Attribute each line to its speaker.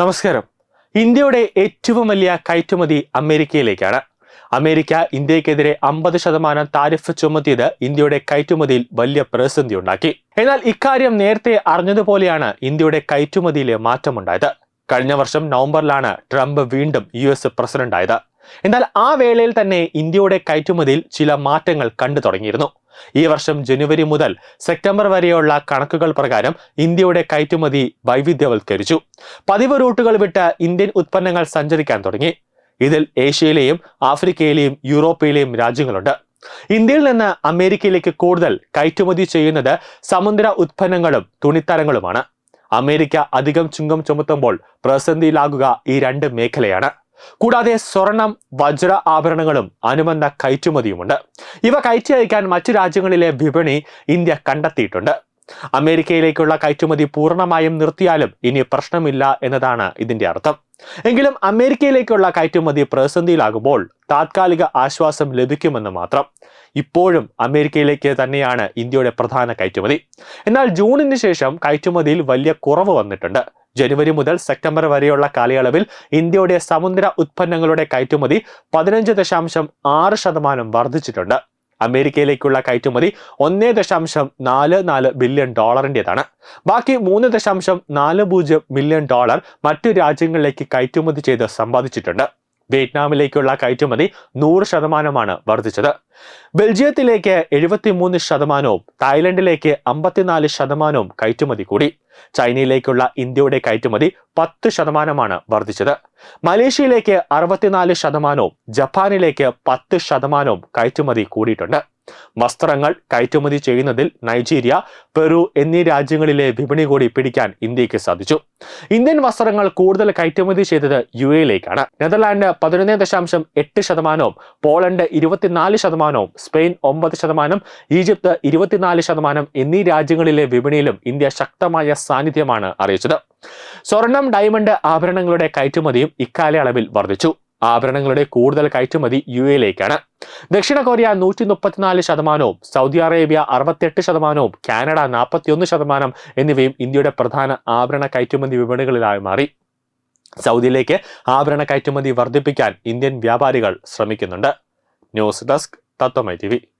Speaker 1: നമസ്കാരം. ഇന്ത്യയുടെ ഏറ്റവും വലിയ കയറ്റുമതി അമേരിക്കയിലേക്കാണ്. അമേരിക്ക ഇന്ത്യക്കെതിരെ അമ്പത് ശതമാനം താരിഫ് ചുമത്തിയത് ഇന്ത്യയുടെ കയറ്റുമതിയിൽ വലിയ പ്രതിസന്ധി ഉണ്ടാക്കി. എന്നാൽ ഇക്കാര്യം നേരത്തെ അറിഞ്ഞതുപോലെയാണ് ഇന്ത്യയുടെ കയറ്റുമതിയിലെ മാറ്റമുണ്ടായത്. കഴിഞ്ഞ വർഷം നവംബറിലാണ് ട്രംപ് വീണ്ടും യു എസ് പ്രസിഡന്റായത്. എന്നാൽ ആ വേളയിൽ തന്നെ ഇന്ത്യയുടെ കയറ്റുമതിയിൽ ചില മാറ്റങ്ങൾ കണ്ടു തുടങ്ങിയിരുന്നു. ഈ വർഷം ജനുവരി മുതൽ സെപ്റ്റംബർ വരെയുള്ള കണക്കുകൾ പ്രകാരം ഇന്ത്യയുടെ കയറ്റുമതി വൈവിധ്യവൽക്കരിച്ചു. പതിവ് റൂട്ടുകൾ വിട്ട് ഇന്ത്യൻ ഉത്പന്നങ്ങൾ സഞ്ചരിക്കാൻ തുടങ്ങി. ഇതിൽ ഏഷ്യയിലെയും ആഫ്രിക്കയിലെയും യൂറോപ്പിലെയും രാജ്യങ്ങളുണ്ട്. ഇന്ത്യയിൽ നിന്ന് അമേരിക്കയിലേക്ക് കൂടുതൽ കയറ്റുമതി ചെയ്യുന്നത് സമുദ്ര ഉത്പന്നങ്ങളും തുണിത്തരങ്ങളുമാണ്. അമേരിക്ക അധികം ചുങ്കം ചുമത്തുമ്പോൾ പ്രതിസന്ധിയിലാകുക ഈ രണ്ട് മേഖലയാണ്. കൂടാതെ സ്വർണം വജ്ര ആഭരണങ്ങളും അനുബന്ധ കയറ്റുമതിയുമുണ്ട്. ഇവ കയറ്റി അയക്കാൻ മറ്റു രാജ്യങ്ങളിലെ വിപണി ഇന്ത്യ കണ്ടെത്തിയിട്ടുണ്ട്. അമേരിക്കയിലേക്കുള്ള കയറ്റുമതി പൂർണമായും നിർത്തിയാലും ഇനി പ്രശ്നമില്ല എന്നതാണ് ഇതിന്റെ അർത്ഥം. എങ്കിലും അമേരിക്കയിലേക്കുള്ള കയറ്റുമതി പ്രതിസന്ധിയിലാകുമ്പോൾ താത്കാലിക ആശ്വാസം ലഭിക്കുമെന്ന് മാത്രം. ഇപ്പോഴും അമേരിക്കയിലേക്ക് തന്നെയാണ് ഇന്ത്യയുടെ പ്രധാന കയറ്റുമതി. എന്നാൽ ജൂണിന് ശേഷം കയറ്റുമതിയിൽ വലിയ കുറവ് വന്നിട്ടുണ്ട്. ജനുവരി മുതൽ സെപ്റ്റംബർ വരെയുള്ള കാലയളവിൽ ഇന്ത്യയുടെ സമുദ്ര ഉത്പന്നങ്ങളുടെ കയറ്റുമതി പതിനഞ്ച് ദശാംശം ആറ് ശതമാനം വർദ്ധിച്ചിട്ടുണ്ട്. അമേരിക്കയിലേക്കുള്ള കയറ്റുമതി ഒന്നേ ദശാംശം നാല് നാല് ബില്യൺ ഡോളറിന്റെതാണ്. ബാക്കി മൂന്ന് ദശാംശം നാല് പൂജ്യം മില്യൺ ഡോളർ മറ്റു രാജ്യങ്ങളിലേക്ക് കയറ്റുമതി ചെയ്ത് സമ്പാദിച്ചിട്ടുണ്ട്. വിയറ്റ്നാമിലേക്കുള്ള കയറ്റുമതി നൂറ് ശതമാനമാണ് വർദ്ധിച്ചത്. ബെൽജിയത്തിലേക്ക് എഴുപത്തിമൂന്ന് ശതമാനവും തായ്ലൻഡിലേക്ക് അമ്പത്തിനാല് ശതമാനവും കയറ്റുമതി കൂടി. ചൈനയിലേക്കുള്ള ഇന്ത്യയുടെ കയറ്റുമതി പത്ത് ശതമാനമാണ് വർദ്ധിച്ചത്. മലേഷ്യയിലേക്ക് അറുപത്തിനാല് ശതമാനവും ജപ്പാനിലേക്ക് പത്ത് ശതമാനവും കയറ്റുമതി കൂടിയിട്ടുണ്ട്. വസ്ത്രങ്ങൾ കയറ്റുമതി ചെയ്യുന്നതിൽ നൈജീരിയ പെറു എന്നീ രാജ്യങ്ങളിലെ വിപണി കൂടി പിടിക്കാൻ ഇന്ത്യയ്ക്ക് സാധിച്ചു. ഇന്ത്യൻ വസ്ത്രങ്ങൾ കൂടുതൽ കയറ്റുമതി ചെയ്തത് യു എയിലേക്കാണ്. നെതർലാൻഡ് പതിനൊന്ന് ദശാംശം എട്ട് ശതമാനവും പോളണ്ട് ഇരുപത്തിനാല് ശതമാനവും സ്പെയിൻ ഒമ്പത് ശതമാനം ഈജിപ്ത് ഇരുപത്തിനാല് ശതമാനം എന്നീ രാജ്യങ്ങളിലെ വിപണിയിലും ഇന്ത്യ ശക്തമായ സാന്നിധ്യമാണ് അറിയിച്ചത്. സ്വർണം ഡയമണ്ട് ആഭരണങ്ങളുടെ കയറ്റുമതിയും ഇക്കാലയളവിൽ വർദ്ധിച്ചു. ആഭരണങ്ങളുടെ കൂടുതൽ കയറ്റുമതി യു എയിലേക്കാണ് ദക്ഷിണ കൊറിയ നൂറ്റി മുപ്പത്തിനാല് ശതമാനവും സൗദി അറേബ്യ അറുപത്തിയെട്ട് ശതമാനവും കാനഡ നാൽപ്പത്തിയൊന്ന് ശതമാനം എന്നിവയും ഇന്ത്യയുടെ പ്രധാന ആഭരണ കയറ്റുമതി വിപണികളിലായി മാറി. സൗദിയിലേക്ക് ആഭരണ കയറ്റുമതി വർദ്ധിപ്പിക്കാൻ ഇന്ത്യൻ വ്യാപാരികൾ ശ്രമിക്കുന്നുണ്ട്. News desk tatama ITV